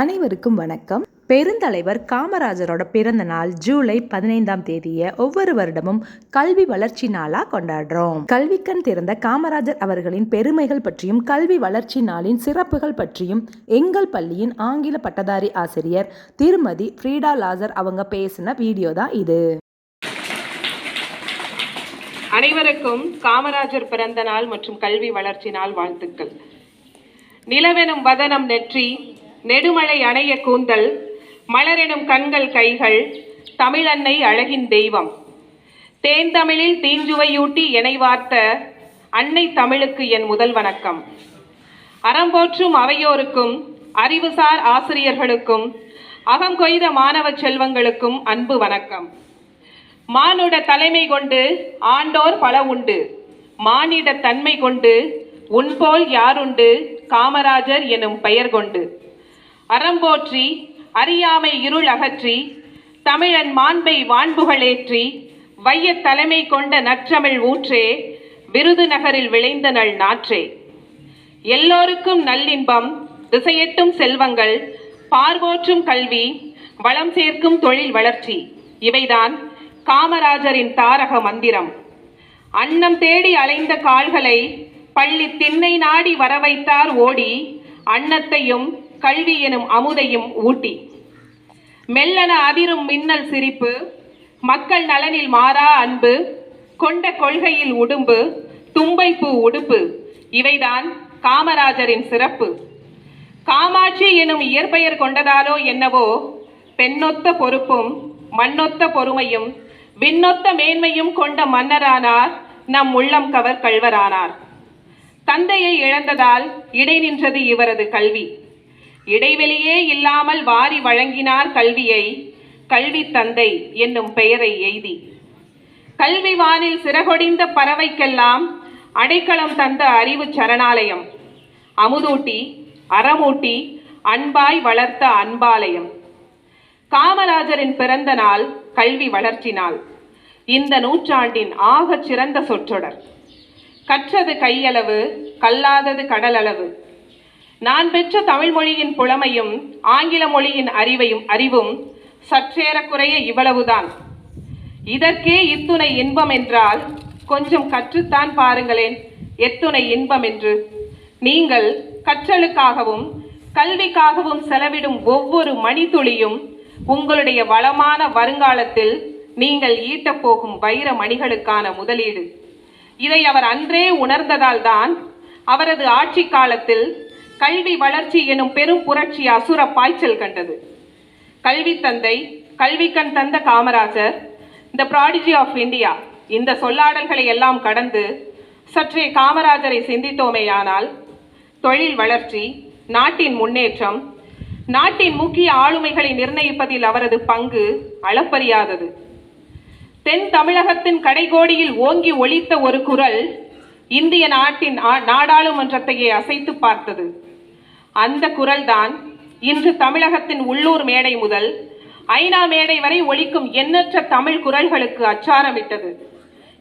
அனைவருக்கும் வணக்கம். பெருந்தலைவர் காமராஜரோட பிறந்த நாள் ஜூலை பதினைந்தாம் தேதியை ஒவ்வொரு வருடமும் கல்வி வளர்ச்சி நாளா கொண்டாடுறோம். கல்விக்கண் திறந்த காமராஜர் அவர்களின் பெருமைகள் பற்றியும் கல்வி வளர்ச்சி நாளின் சிறப்புகள் பற்றியும் எங்கள் பள்ளியின் ஆங்கில பட்டதாரி ஆசிரியர் திருமதி ஃப்ரீடா லாசர் அவங்க பேசின வீடியோ தான் இது. அனைவருக்கும் காமராஜர் பிறந்த நாள் மற்றும் கல்வி வளர்ச்சி நாள் வாழ்த்துக்கள். நிலவெனும் வதனம் நெற்றி நெடுமலை அணைய கூந்தல் மலரெனும் கண்கள் கைகள் தமிழன்னை அழகின் தெய்வம். தேன்தமிழில் தீஞ்சுவையூட்டி இணை வார்த்த அன்னை தமிழுக்கு என் முதல் வணக்கம். அறம்போற்றும் அவையோருக்கும் அறிவுசார் ஆசிரியர்களுக்கும் அகங்கொய்த மாணவ செல்வங்களுக்கும் அன்பு வணக்கம். மானுட தலைமை கொண்டு ஆண்டோர் பல உண்டு. மானிட தன்மை கொண்டு உன்போல் யாருண்டு? காமராஜர் எனும் பெயர் கொண்டு. அறம்போற்றி அறியாமை இருள் அகற்றி தமிழன் மாண்பை வான்புகளேற்றி வையத் தலைமை கொண்ட நற்றமிழ் ஊற்றே விருதுநகரில் விளைந்த நல் நாற்றே. எல்லோருக்கும் நல்லின்பம் திசையெட்டும் செல்வங்கள் பார்வோற்றும் கல்வி வளம் சேர்க்கும் தொழில் வளர்ச்சி இவைதான் காமராஜரின் தாரக மந்திரம். அன்னம் தேடி அலைந்த கால்களை பள்ளி திண்ணை நாடி வரவைத்தார் ஓடி அன்னத்தையும் கல்வி எனும் அமுதையும் ஊட்டி. மெல்லன அதிரும் மின்னல் சிரிப்பு மக்கள் நலனில் மாறா அன்பு கொண்ட கொள்கையில் உடும்பு தும்பைப்பூ உடுப்பு இவைதான் காமராஜரின் சிறப்பு. காமாட்சி எனும் இயற்பெயர் கொண்டதாலோ என்னவோ பெண்ணொத்த பொறுப்பும் மண்ணொத்த பொறுமையும் விண்ணொத்த மேன்மையும் கொண்ட மன்னரானார் நம் உள்ளம் கவர் கள்வரானார். தந்தையை இழந்ததால் இடை நின்றது இவரது கல்வி. இடைவெளியே இல்லாமல் வாரி வழங்கினார் கல்வியை கல்வி தந்தை என்னும் பெயரை எய்தி. கல்வி வானில் சிறகொடிந்த பறவைக்கெல்லாம் அடைக்கலம் தந்த அறிவு சரணாலயம். அமுதூட்டி அறமூட்டி அன்பாய் வளர்த்த அன்பாலயம். காமராஜரின் பிறந்த நாள் கல்வி வளர்ச்சி நாள். இந்த நூற்றாண்டின் ஆகச் சிறந்த சொற்றொடர். கற்றது கையளவு கல்லாதது கடலளவு. நான் பெற்ற தமிழ் மொழியின் புலமையும் ஆங்கில மொழியின் அறிவையும் அறிவும் சற்றேறக்குறைய இவ்வளவுதான். இதற்கே இத்துணை இன்பம் என்றால் கொஞ்சம் கற்றுத்தான் பாருங்களேன் எத்துணை இன்பம் என்று. நீங்கள் கற்றலுக்காகவும் கல்விக்காகவும் செலவிடும் ஒவ்வொரு மணித்துளியும் உங்களுடைய வளமான வருங்காலத்தில் நீங்கள் ஈட்டப் போகும் வைர மணிகளுக்கான முதலீடு. இதை அவர் அன்றே உணர்ந்ததால் தான் அவரது ஆட்சி காலத்தில் கல்வி வளர்ச்சி எனும் பெரும் புரட்சி அசுர பாய்ச்சல் கண்டது. கல்வி தந்தை கல்விக்கண் தந்த காமராஜர் இந்த ப்ராடிஜி ஆஃப் இந்தியா இந்த சொல்லாடல்களை எல்லாம் கடந்து சற்றே காமராஜரை சிந்தித்தோமேயானால் தொழில் வளர்ச்சி நாட்டின் முன்னேற்றம் நாட்டின் முக்கிய ஆளுமைகளை நிர்ணயிப்பதில் அவரது பங்கு அளப்பரியாதது தென் தமிழகத்தின் கடைகோடியில் ஓங்கி ஒலித்த ஒரு குரல் இந்திய நாட்டின் நாடாளுமன்றத்தையே அசைத்து பார்த்தது. அந்த குரல்தான் இன்று தமிழகத்தின் உள்ளூர் மேடை முதல் ஐநா மேடை வரை ஒழிக்கும் எண்ணற்ற தமிழ் குரல்களுக்கு அச்சாரமிட்டது.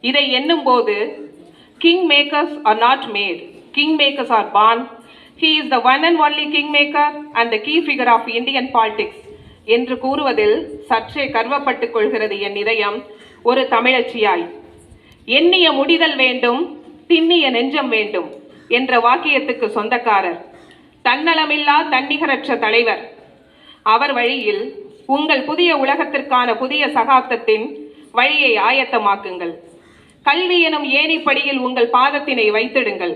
இதை எண்ணும் போது king makers are not made king makers are born he is the one and only king maker and the key figure of Indian politics என்று கூறுவதில் சற்றே கர்வப்பட்டுக் கொள்கிறது என் இதயம் ஒரு தமிழச்சியாய். எண்ணிய முடிதல் வேண்டும் திண்ணிய நெஞ்சம் வேண்டும் என்ற வாக்கியத்துக்கு சொந்தக்காரர். தன்னலமில்லா தன்னிகரற்ற தலைவர். அவர் வழியில் உங்கள் புதிய உலகத்திற்கான புதிய சகாப்தத்தின் வழியை ஆயத்தமாக்குங்கள். கல்வி எனும் ஏணிப்படியில் உங்கள் பாதத்தினை வைத்திடுங்கள்.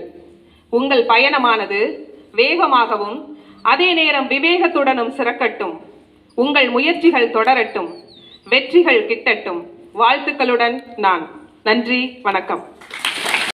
உங்கள் பயணமானது வேகமாகவும் அதே நேரம் விவேகத்துடனும் சிறக்கட்டும். உங்கள் முயற்சிகள் தொடரட்டும். வெற்றிகள் கிட்டட்டும். வாழ்த்துக்களுடன் நான். நன்றி வணக்கம்.